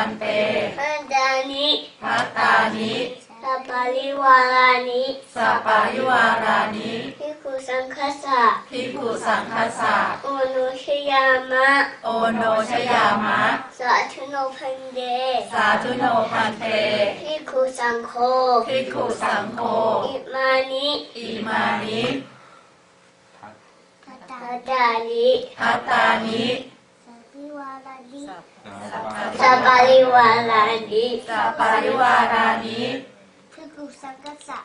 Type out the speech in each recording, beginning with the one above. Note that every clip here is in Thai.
พันเตพันดานิพัตตานิสัปปาริวารานิสัปปาริวารานิพิกขุสังคสะพิภูสังคสะโอโนชยามะ โอโนชยามะ สาธุโนพันเดสาธุโนพันเตพิกขุสังโฆพิกขุสังโฆอิมานิอิมานิพัตตานิพัตตานิ สัปปาริวารานิสัปปาริวารานิพิกขุสังคสะ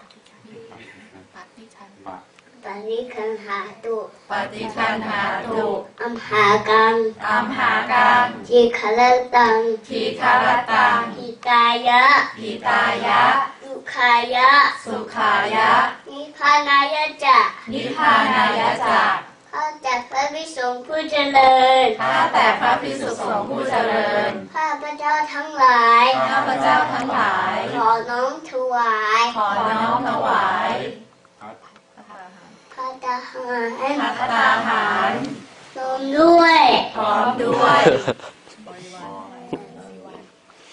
ปาริคันหาตุปฏิคันหาตุอัมหากังอัมหากังจิคลตังทีคารตังหิตายะหิตายะสุขายะสุขายะ นิพพานายะจะนิพพานายะจักข้าแต่พระวิสุงฆ์ผู้เจริญข้าแต่พระพิสุสงฆ์ผู้เจริญข้าพระเจ้า ทั้งหลาย ข้าพเจ้าทั้งหลาย ขอน้อมถวาย ขอน้อมถวายพระทหารพัตตาหารรวมด้วยพร้อมด้วย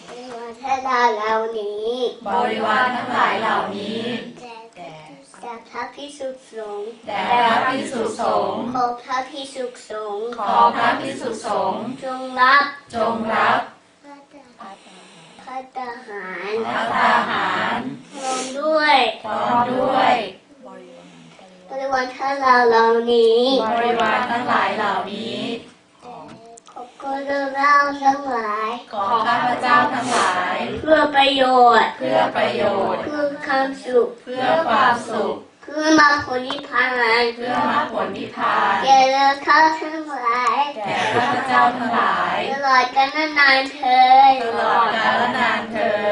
ในวันทดาเหล่านี้ บริวารทั้งหลายเหล่านี้แต่พระพิสุสงฆ์แด่พระพิสุสงฆ์ขอพระพิสุสงฆ์ขอพระพิสุสงฆ์จงรับจงรับ พระทหารพัตตาหารรวมด้วยพร้อมด้วย บริวารทดาเหล่านี้บริวารทั้งหลายเหล่านี้ขอบคุณเราทั้งหลายขอข้าพเจ้าทั้งหลาย เพื่อประโยชน์ เพื่อประโยชน์ เพื่อความสุข เพื่อความสุข เพื่อมาผลนิพพาน เพื่อมรรคผลนิพพานแก่เราเข้าทั้งหลายแก่ข้าพ จ้าทั้งหลาย ตลอดกาลนานเธอตลอดกาลนานเธอ